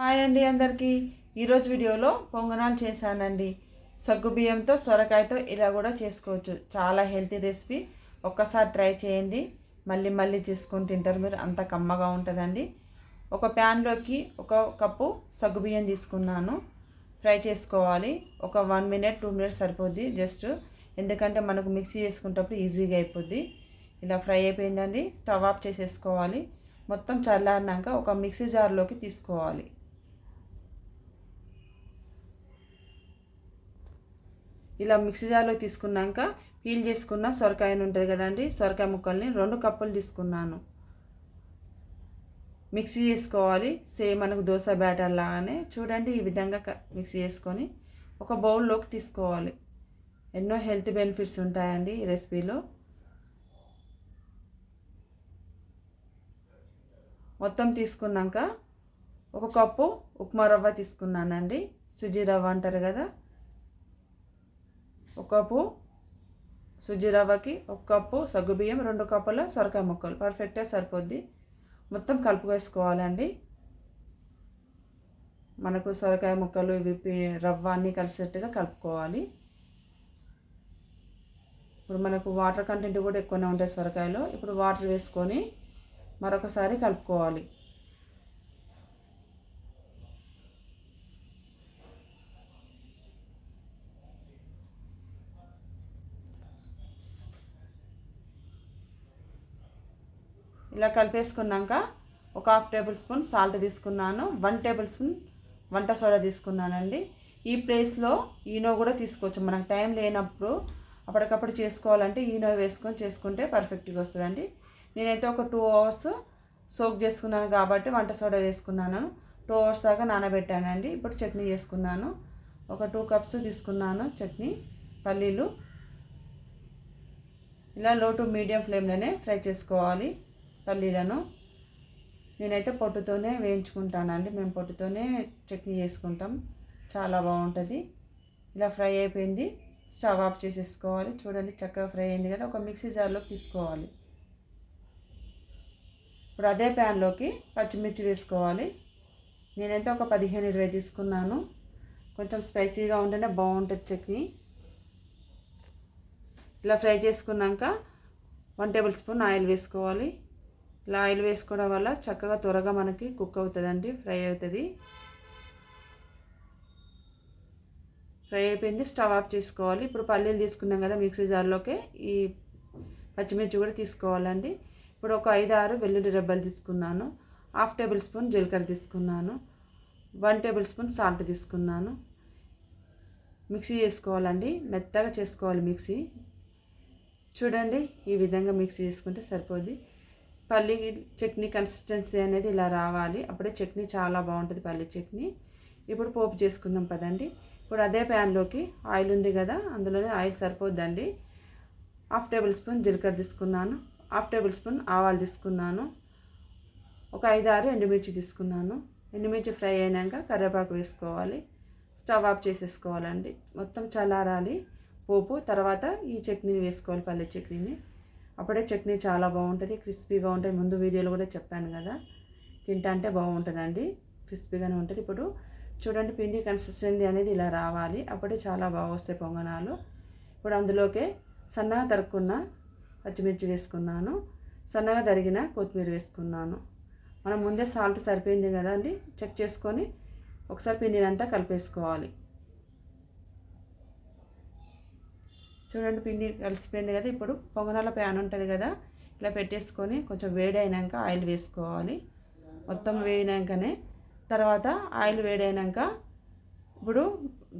Hi అండి అందరికీ. ఈరోజు వీడియోలో పొంగనాలు చేశానండి. సగ్గుబియ్యంతో సొరకాయతో ఇలా కూడా చేసుకోవచ్చు. చాలా హెల్తీ రెసిపీ. ఒక్కసారి ట్రై చేయండి. మళ్ళీ మళ్ళీ చేసుకొని తింటారు మీరు. అంత కమ్మగా ఉంటుందండి. ఒక ప్యాన్లోకి ఒక కప్పు సగ్గుబియ్యం తీసుకున్నాను. ఫ్రై చేసుకోవాలి. ఒక వన్ మినిట్ టూ మినిట్స్ సరిపోద్ది జస్ట్. ఎందుకంటే మనకు మిక్సీ చేసుకునేటప్పుడు ఈజీగా అయిపోద్ది. ఇలా ఫ్రై అయిపోయిందండి. స్టవ్ ఆఫ్ చేసేసుకోవాలి. మొత్తం చల్లారినాక ఒక మిక్సీ జార్లోకి తీసుకోవాలి. ఇలా మిక్సీ జార్లో తీసుకున్నాక పీల్ చేసుకున్న సొరకాయను ఉంటుంది కదండి సొరకాయ ముక్కల్ని రెండు కప్పులు తీసుకున్నాను. మిక్సీ చేసుకోవాలి సేమ్ మనకు దోశ బ్యాటర్ లాగానే చూడండి ఈ విధంగా మిక్సీ చేసుకొని ఒక బౌల్లోకి తీసుకోవాలి. ఎన్నో హెల్త్ బెనిఫిట్స్ ఉంటాయండి ఈ రెసిపీలో. మొత్తం తీసుకున్నాక ఒక కప్పు ఉప్మా రవ్వ తీసుకున్నానండి. సుజీ రవ్వ అంటారు కదా ఒక కప్పు సుజీ రవ్వకి ఒక కప్పు సగ్గుబియ్యం రెండు కప్పుల సొరకాయ ముక్కలు. పర్ఫెక్ట్గా సరిపోద్ది. మొత్తం కలుపుకేసుకోవాలండి. మనకు సొరకాయ ముక్కలు ఇవి రవ్వ అన్నీ కలిసేట్టుగా కలుపుకోవాలి. ఇప్పుడు మనకు వాటర్ కంటెంట్ కూడా ఎక్కువనే ఉంటాయి సొరకాయలో. ఇప్పుడు వాటర్ వేసుకొని మరొకసారి కలుపుకోవాలి. ఇలా కలిపేసుకున్నాక ఒక హాఫ్ టేబుల్ స్పూన్ సాల్ట్ తీసుకున్నాను వన్ టేబుల్ స్పూన్ వంట సోడా తీసుకున్నానండి. ఈ ప్లేస్లో ఈనో కూడా తీసుకోవచ్చు. మనకు టైం లేనప్పుడు అప్పటికప్పుడు చేసుకోవాలంటే ఈనో వేసుకొని చేసుకుంటే పర్ఫెక్ట్గా వస్తుందండి. నేనైతే ఒక టూ అవర్స్ సోక్ చేసుకున్నాను కాబట్టి వంట సోడా వేసుకున్నాను. టూ అవర్స్ దాకా నానబెట్టానండి. ఇప్పుడు చట్నీ చేసుకున్నాను. ఒక టూ కప్స్ తీసుకున్నాను చట్నీ పల్లీలు. ఇలా లో టు మీడియం ఫ్లేమ్లోనే ఫ్రై చేసుకోవాలి. పల్లీలను నేనైతే పొట్టుతోనే వేయించుకుంటానండి. మేము పొట్టుతోనే చట్నీ చేసుకుంటాం. చాలా బాగుంటుంది. ఇలా ఫ్రై అయిపోయింది. స్టవ్ ఆఫ్ చేసేసుకోవాలి. చూడండి చక్కగా ఫ్రై అయింది కదా. ఒక మిక్సీ జార్లోకి తీసుకోవాలి. ఇప్పుడు అదే ప్యాన్లోకి పచ్చిమిర్చి వేసుకోవాలి. నేనైతే ఒక పదిహేను ఇరవై తీసుకున్నాను. కొంచెం స్పైసీగా ఉంటేనే బాగుంటుంది చట్నీ. ఇలా ఫ్రై చేసుకున్నాక వన్ టేబుల్ స్పూన్ ఆయిల్ వేసుకోవాలి. ఇలా ఆయిల్ వేసుకోవడం వల్ల చక్కగా త్వరగా మనకి కుక్ అవుతుందండి ఫ్రై అవుతుంది. ఫ్రై అయిపోయింది స్టవ్ ఆఫ్ చేసుకోవాలి. ఇప్పుడు పల్లీలు తీసుకున్నాం కదా మిక్సీ జార్లోకి ఈ పచ్చిమిర్చి కూడా తీసుకోవాలండి. ఇప్పుడు ఒక ఐదు ఆరు వెల్లుల్లి రెబ్బలు తీసుకున్నాను హాఫ్ టేబుల్ స్పూన్ జీలకర్ర తీసుకున్నాను వన్ టేబుల్ స్పూన్ సాల్ట్ తీసుకున్నాను. మిక్సీ చేసుకోవాలండి మెత్తగా చేసుకోవాలి మిక్సీ. చూడండి ఈ విధంగా మిక్సీ చేసుకుంటే సరిపోద్ది. పల్లి చట్నీ కన్సిస్టెన్సీ అనేది ఇలా రావాలి. అప్పుడే చట్నీ చాలా బాగుంటుంది పల్లి చట్నీ. ఇప్పుడు పోపు చేసుకుందాం పదండి. ఇప్పుడు అదే ప్యాన్లోకి ఆయిల్ ఉంది కదా అందులోనే ఆయిల్ సరిపోద్దండి. హాఫ్ టేబుల్ స్పూన్ జీలకర్ర తీసుకున్నాను. హాఫ్ టేబుల్ స్పూన్ ఆవాలు తీసుకున్నాను. ఒక ఐదు ఆరు ఎండుమిర్చి తీసుకున్నాను. ఎండుమిర్చి ఫ్రై అయినాక కరివేపాకు వేసుకోవాలి. స్టవ్ ఆఫ్ చేసేసుకోవాలండి. మొత్తం చల్లారాలి పోపు. తర్వాత ఈ చట్నీని వేసుకోవాలి పల్లె చట్నీని. అప్పుడే చట్నీ చాలా బాగుంటుంది క్రిస్పీగా ఉంటుంది ముందు వీడియోలో కూడా చెప్పాను కదా తింటా అంటే బాగుంటుందండి క్రిస్పీగానే ఉంటుంది. ఇప్పుడు చూడండి పిండి కన్సిస్టెన్సీ అనేది ఇలా రావాలి. అప్పుడే చాలా బాగా వస్తాయి పొంగనాలు. ఇప్పుడు అందులోకే సన్నగా తరుక్కున్న పచ్చిమిర్చి వేసుకున్నాను. సన్నగా తరిగిన కొత్తిమీర వేసుకున్నాను. మనం ముందే సాల్ట్ సరిపోయింది కదా అండి? చెక్ చేసుకొని ఒకసారి పిండిని అంతా కలిపేసుకోవాలి. చూడండి పిండి కలిసిపోయింది కదా. ఇప్పుడు పొంగనాల ప్యాన్ ఉంటుంది కదా ఇలా పెట్టేసుకొని కొంచెం వేడి అయినాక ఆయిల్ వేసుకోవాలి. మొత్తం వేడినాకనే తర్వాత ఆయిల్ వేడైనాక ఇప్పుడు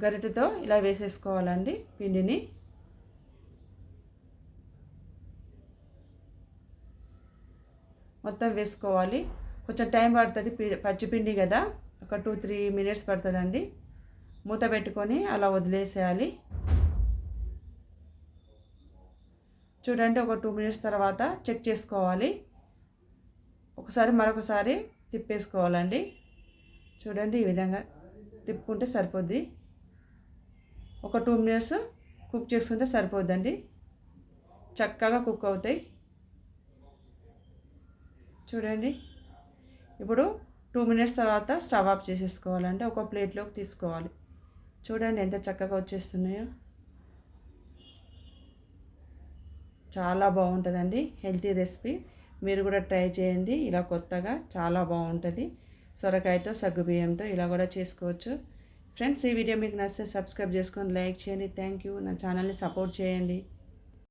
గరిటెతో ఇలా వేసేసుకోవాలండి పిండిని. మొత్తం వేసుకోవాలి. కొంచెం టైం పడుతుంది పచ్చిపిండి కదా ఒక టూ త్రీ మినిట్స్ పడుతుందండి. మూత పెట్టుకొని అలా వదిలేసేయాలి. చూడండి ఒక టూ మినిట్స్ తర్వాత చెక్ చేసుకోవాలి. ఒకసారి మరొకసారి తిప్పేసుకోవాలండి. చూడండి ఈ విధంగా తిప్పుకుంటే సరిపోద్ది. ఒక టూ మినిట్స్ కుక్ చేసుకుంటే సరిపోద్దండి. చక్కగా కుక్ అవుతాయి. చూడండి ఇప్పుడు టూ మినిట్స్ తర్వాత స్టవ్ ఆఫ్ చేసేసుకోవాలంటే ఒక ప్లేట్లోకి తీసుకోవాలి. చూడండి ఎంత చక్కగా వచ్చేస్తున్నాయో. చాలా బాగుంటుందండి. Healthy recipe. మీరు కూడా ట్రై చేయండి. ఇలా కొత్తగా చాలా బాగుంటుంది. సొరకాయతో సగ్గుబియ్యంతో ఇలా కూడా చేసుకోవచ్చు. ఫ్రెండ్స్ ఈ వీడియో మీకు నచ్చితే సబ్స్క్రైబ్ చేసుకొని లైక్ చేయండి. Thank you. నా ఛానల్ని సపోర్ట్ చేయండి.